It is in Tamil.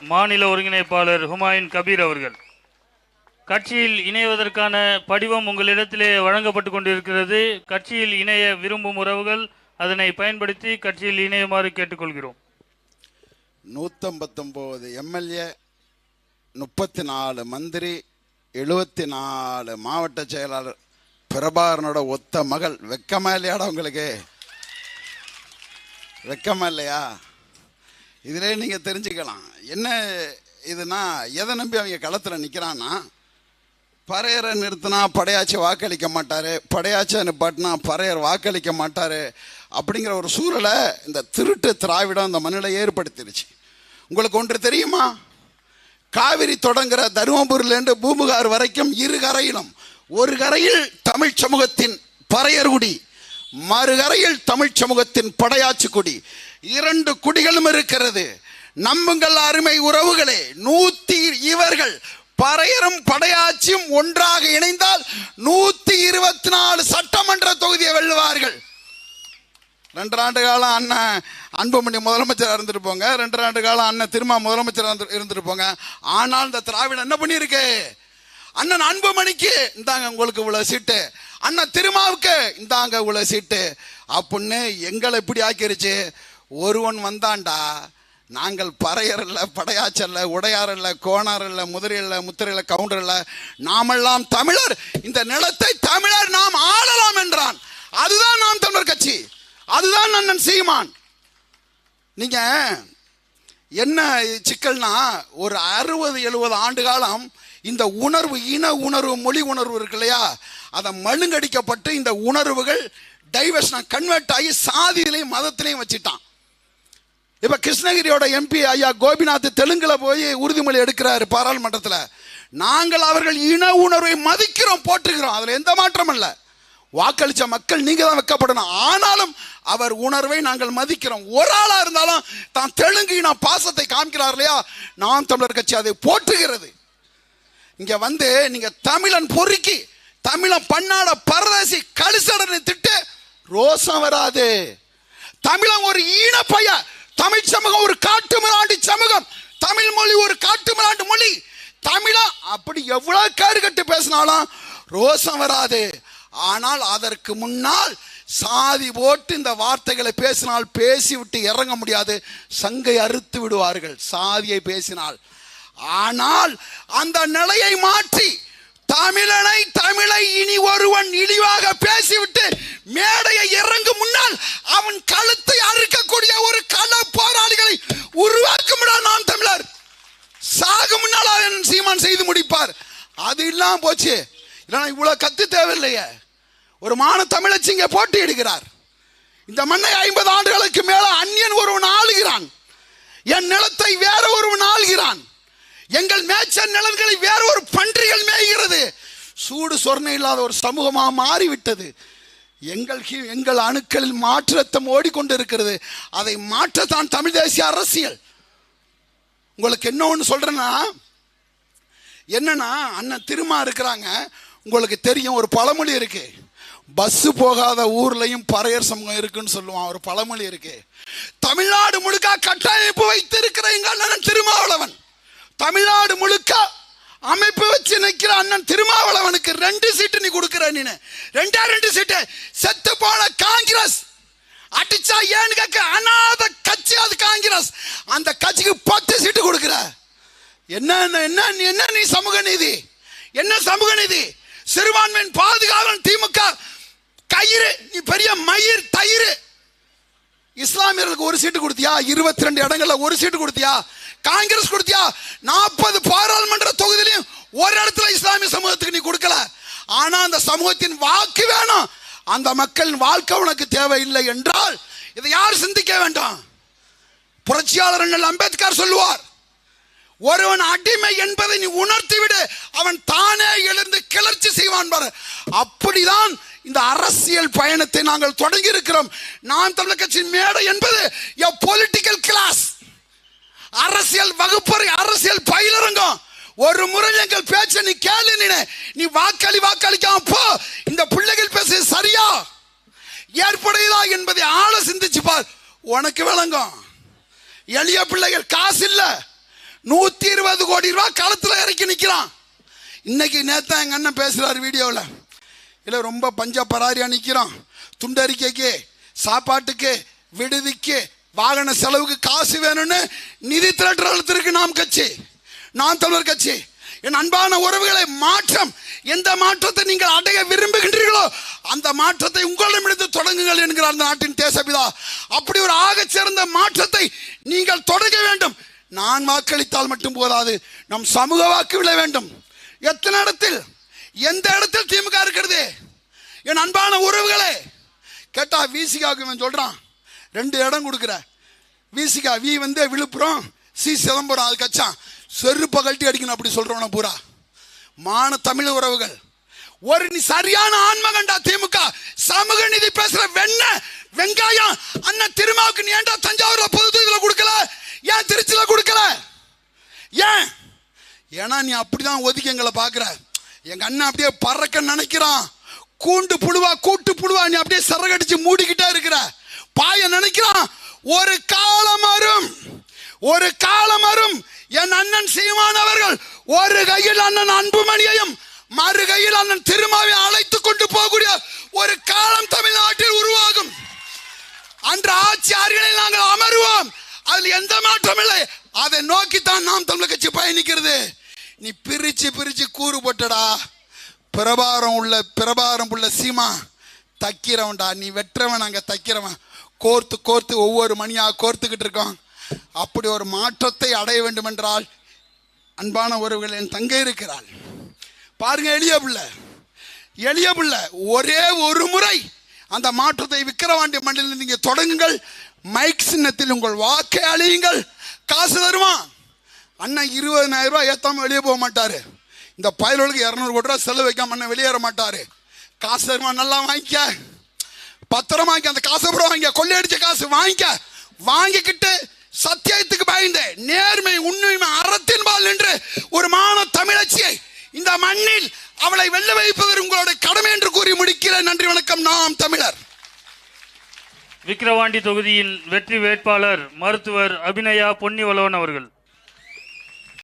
மாநில ஒருங்கிணைப்பாளர் ஹுமாயூன் கபீர் அவர்கள். கட்சியில் இணைவதற்கான படிவம் உங்களிடத்திலே வழங்கப்பட்டு கொண்டிருக்கிறது. கட்சியில் இணைய விரும்பும் உறவுகள் அதனை பயன்படுத்தி கட்சியில் இணையுமாறு கேட்டுக்கொள்கிறோம். நூற்றம்பத்தொம்போது எம்எல்ஏ முப்பத்தி நாலு மந்திரி எழுபத்தி நாலு மாவட்ட செயலாளர் பிரபாகரனோட ஒத்த மகள். வெக்கமா இல்லையாடா உங்களுக்கு? வெக்கமா இல்லையா? இதிலே நீங்கள் தெரிஞ்சுக்கலாம். என்ன இதுனா எதை நம்பி அவங்க களத்தில் நிற்கிறான்னா பறையரை நிறுத்தினா படையாச்சி வாக்களிக்க மாட்டார் படையாச்சை நிப்பாட்டினா பறையர் வாக்களிக்க மாட்டார் அப்படிங்கிற ஒரு சூழலை இந்த திருட்டு திராவிடம் இந்த மண்ணில் ஏற்படுத்திருச்சு. உங்களுக்கு ஒன்று தெரியுமா? காவிரி தொடங்குற தருமபுரியிலேருந்து பூம்புகார் வரைக்கும் இரு கரையிலும் ஒரு கரையில் தமிழ் சமூகத்தின் பறையர் குடி. மறுகரையில் தமிழ் சமூகத்தின் படையாச்சி குடி. இரண்டு குடிகளும் இருக்கிறது. நம்புங்கள் அருமை உறவுகளே நூத்தி இவர்கள் பறையரும் படையாச்சியும் ஒன்றாக இணைந்தால் நூத்தி இருபத்தி நாலு சட்டமன்ற தொகுதியை வெல்லுவார்கள். ரெண்டு ஆண்டு காலம் அண்ணன் அன்புமணி முதலமைச்சராக இருந்திருப்போங்க ரெண்டு ஆண்டு காலம் அண்ணன் திருமா முதலமைச்சராக இருந்திருப்போங்க ஆனால் இந்த திராவிடம் என்ன பண்ணியிருக்கு? அண்ணன் அன்புமணிக்கு இந்தாங்க உங்களுக்கு இவ்வளவு சீட்டு. அண்ணன் திருமாவுக்கு இந்தாங்க உள்ள சீட்டு. அப்படின்னு எங்களை இப்படி ஆக்கிருச்சு. ஒருவன் வந்தான்டா. நாங்கள் பறையர் இல்லை படையாச்சல்ல உடையார் இல்லை கோணார் இல்லை முதிரை முத்திரையில் கவுண்டர் இல்லை நாமெல்லாம் தமிழர். இந்த நிலத்தை தமிழர் நாம் ஆளலாம் என்றான். அதுதான் நாம் தமிழர் கட்சி. அதுதான் அண்ணன் சீமான். நீங்க என்ன சிக்கல்னா ஒரு அறுபது எழுபது ஆண்டு காலம் இந்த உணர்வு இன உணர்வு மொழி உணர்வு இருக்கு இல்லையா? அதை மழுங்கடிக்கப்பட்டு இந்த உணர்வுகள் டைவர்ஷன் கன்வெர்ட் ஆகி சாதியிலையும் மதத்திலையும் வச்சுட்டான். இப்ப கிருஷ்ணகிரியோட எம்பி ஐயா கோபிநாத் தெலுங்குல போய் உறுதிமொழி எடுக்கிறாரு பாராளுமன்றத்தில். நாங்கள் அவர்கள் இன உணர்வை மதிக்கிறோம் போற்றுகிறோம். அதுல எந்த மாற்றமும் இல்லை. வாக்களிச்ச மக்கள் நீங்க தான் வைக்கப்படணும். ஆனாலும் அவர் உணர்வை நாங்கள் மதிக்கிறோம். ஒரு ஆளா இருந்தாலும் தான் தெலுங்கு இன பாசத்தை காமிக்கிறார் இல்லையா? நாம் தமிழர் கட்சி அதை போற்றுகிறது. இங்க வந்து நீங்க தமிழன் பொறுக்கி தமிழன் பண்ணாட பரதேசி கலிசடனை திட்டு ரோசம் வராது. தமிழன் ஒரு ஈன பைய தமிழ் சமூகம் ஒரு காட்டு மிராண்டி சமூகம் தமிழ் மொழி ஒரு காட்டு மிராண்டு மொழி. தமிழா அப்படி எவ்வளவு கேடு கட்டு பேசினாலும் ரோசம் வராது. ஆனால் அதற்கு முன்னால் சாதி போட்டு இந்த வார்த்தைகளை பேசினால் பேசிவிட்டு இறங்க முடியாது. சங்கை அறுத்து விடுவார்கள். சாதியை பேசினால். ஆனால் அந்த நிலையை மாற்றி தமிழனை தமிழை இனி ஒருவன் இழிவாக பேசிவிட்டு மேடையை இறங்கும் முன்னால் அவன் கழுத்தை அறுக்கக்கூடிய ஒரு கள போராளிகளை உருவாக்கும் நாம் தமிழர். சாகு முன்னால் சீமான் செய்து முடிப்பார். அது இல்லாம போச்சு. இல்லைன்னா இவ்வளவு கத்து தேவையில்லையே. ஒரு மான தமிழச்சி இங்கே போட்டியிடுகிறார் இந்த மண்ணை ஐம்பது ஆண்டுகளுக்கு மேல அந்நியன் ஒருவன் ஆளுகிறான். என் நிலத்தை வேற ஒருவன் ஆளுகிறான். எங்கள் மேய்ச்ச நிலங்களை வேற ஒரு பன்றிகள் மேய்கிறது. சூடு சொர்ணம் இல்லாத ஒரு சமூகமாக மாறிவிட்டது. எங்கள் எங்கள் அணுக்களில் மாற்றத்தம் ஓடிக்கொண்டிருக்கிறது. அதை மாற்றத்தான் தமிழ் தேசிய அரசியல். உங்களுக்கு என்ன ஒன்று சொல்றேன்னா என்னன்னா அண்ணன் திருமா இருக்கிறாங்க. உங்களுக்கு தெரியும் ஒரு பழமொழி இருக்கு. பஸ்ஸு போகாத ஊர்லையும் பறையர் சமூகம் இருக்குன்னு சொல்லுவான் ஒரு பழமொழி இருக்கு. தமிழ்நாடு முழுக்க கட்டமைப்பு வைத்திருக்கிற எங்கள் அண்ணன் திருமாவளவன். தமிழ்நாடு முழுக்க அமைப்பு வச்சு நிற்கிற அண்ணன் திருமாவளவனுக்கு ரெண்டு சீட்டு நீ கொடுக்குற நீ ரெண்டே ரெண்டு சீட்டு. செத்து போன காங்கிரஸ். அடிச்சா ஏன்னு கேட்க அனாத கட்சி அது காங்கிரஸ். அந்த கட்சிக்கு பத்து சீட்டு கொடுக்குற. என்ன என்ன- என்ன நீ- என்ன நீ சமூக நீதி? என்ன சமூக நீதி? சிறுபான்மையின் பாதுகாவலன் திமுக. கயிறு நீ பெரிய மயிர் தயிர் இஸ்லாமியர்களுக்கு ஒரு சீட்டு கொடுத்தியா? இருபத்தி ரெண்டு இடங்கள்ல ஒரு சீட்டு கொடுத்தியா? காங்கிரஸ் கொடுத்தியா? நாற்பது பாராளுமன்ற தொகுதியிலையும் ஒரு இடத்துல இஸ்லாமிய சமூகத்துக்கு நீ கொடுக்கல. ஆனா அந்த சமூகத்தின் வாக்கு வேணும். அந்த மக்களின் வாழ்க்கை உனக்கு தேவையில்லை என்றால் இதை யார் சிந்திக்க வேண்டாம்? புரட்சியாளர் அம்பேத்கர் சொல்லுவார் ஒருவன் அடிமை என்பதை நீ உணர்த்திவிடு அவன் தானே எழுந்து கிளர்ச்சி செய்வான் பாரு. அப்படிதான் இந்த அரசியல் பயணத்தை நாங்கள் தொடங்கி இருக்கிறோம் நான் தமிழர் கட்சியின் மேடை என்பது அரசியல் வகுப்பறை அரசியல் பயிலரங்கம். ஒரு முறை எங்கள் பேச்ச நீ கேளு நீ நீ வாக்களி வாக்களிக்காம போ. இந்த பிள்ளைகள் பேச சரியா? ஏற்புடையதா என்பதை ஆழ சிந்திச்சு பார். உனக்கு விளங்கும். எளிய பிள்ளைகள் காசு இல்ல. நூத்தி இருபது கோடி ரூபாய் களத்துல இறக்கி நிக்கிறான். இன்னைக்கு நேத்தா எங்க அண்ணன் பேசுறாரு வீடியோவில் இல்லை ரொம்ப பஞ்ச பராரியா நிற்கிறோம் துண்டறிக்கைக்கு சாப்பாட்டுக்கு விடுதிக்கு வாகன செலவுக்கு காசு வேணும்னு நிதி திரட்டுறதுக்கு நாம் கட்சி. நாம் தமிழர் கட்சி. என் அன்பான உறவுகளை மாற்றம். எந்த மாற்றத்தை நீங்கள் அடைய விரும்புகின்றீர்களோ அந்த மாற்றத்தை உங்களிடமிருந்து தொடங்குங்கள் என்கிறார் அந்த நாட்டின் தேசபிதா. அப்படி ஒரு ஆக சிறந்த மாற்றத்தை நீங்கள் தொடங்க வேண்டும். நான் வாக்களித்தால் மட்டும் போதாது. நம் சமூக வாக்கு விழ வேண்டும். எத்தனை இடத்தில்? எந்த இடத்தில் திமுக இருக்கிறது? என் அன்பான உறவுகளே கேட்டா விசிகாவுக்கு இவன் சொல்றான். ரெண்டு இடம் கொடுக்குற. விசிகா வி வந்து விழுப்புரம் சி சிதம்பரம் அது கச்சான். செருப்பை கழட்டி அடிக்கணும் அப்படி சொல்றவன பூரா. மான தமிழ் உறவுகள். ஒரு நீ சரியான ஆன்மகண்டா திமுக. சமூக நிதி பேசுற வெண்ண வெங்காயம் அண்ணன் திருமாவுக்கு நீ ஏன்டா தஞ்சாவூர்ல பொது இதில் கொடுக்கல? ஏன் திருச்சியில கொடுக்கல? ஏன்? ஏன்னா நீ அப்படிதான் ஒதுக்கி எங்களை பார்க்குற. எங்க அண்ணன் அப்படியே பறக்க நினைக்கிறான். கூண்டு புழுவா கூட்டு புழுவா நீ அப்படியே சரகடிச்சு மூடிக்கிட்டே இருக்கிற. பாய நினைக்கிறான் ஒரு காலம் வரும் ஒரு காலம் வரும் என் அண்ணன் சீமான் அவர்கள் ஒரு கையில் அண்ணன் அன்புமணியையும் மறு கையில் அண்ணன் திருமாவை அழைத்து கொண்டு போகக்கூடிய ஒரு காலம் தமிழ்நாட்டில் உருவாகும். அன்று ஆட்சியாளர்களை நாங்கள் அமருவோம். அதில் எந்த மாற்றம் இல்லை. அதை நோக்கித்தான் நாம் தமிழர் கட்சி பயணிக்கிறது. நீ பிரிச்சு பிரிச்சு கூறு போட்டடா. பிரபாரம் உள்ள பிரபாரம் உள்ள சீமா தைக்கிறவன்டா நீ வெட்டுறவன் அங்கே தைக்கிறவன். கோர்த்து கோர்த்து ஒவ்வொரு மணியாக கோர்த்துக்கிட்டு இருக்கோம் அப்படி ஒரு மாற்றத்தை அடைய வேண்டும் என்றால் அன்பான உறவுகள் என் தங்கை இருக்கிறாள். பாருங்க எளிய பிள்ளை. எளிய பிள்ளை ஒரே ஒரு முறை அந்த மாற்றத்தை விக்கிரவாண்டி மண்டலில் நீங்கள் தொடங்குங்கள். மைக் சின்னத்தில் உங்கள் வாக்கை அழியுங்கள். காசு தருவான் அண்ணன் இருபதனாயிரம் ரூபாய் ஏற்றாமல் வெளியே போக மாட்டார். இந்த பயலுக்கு இரநூறு கோடி ரூபா செலவு வைக்காம அண்ணன் வெளியேற மாட்டார். காசு தருவான் நல்லா வாங்கிக்க. பத்திரம் வாங்கி அந்த காசை அப்புறம் வாங்க கொள்ளையடிச்ச காசு வாங்கிக்க. வாங்கிக்கிட்டு சத்தியத்துக்கு பயந்து நேர்மை உண்மை அறத்தின்பால் நின்று ஒரு மான தமிழச்சியை இந்த மண்ணில் அவளை வெல்ல வைப்பவர் உங்களுடைய கடமை என்று கூறி முடிக்கிற நன்றி வணக்கம். நாம் தமிழர். விக்கிரவாண்டி தொகுதியின் வெற்றி வேட்பாளர் மருத்துவர் அபிநயா பொன்னிவளவன் அவர்கள்.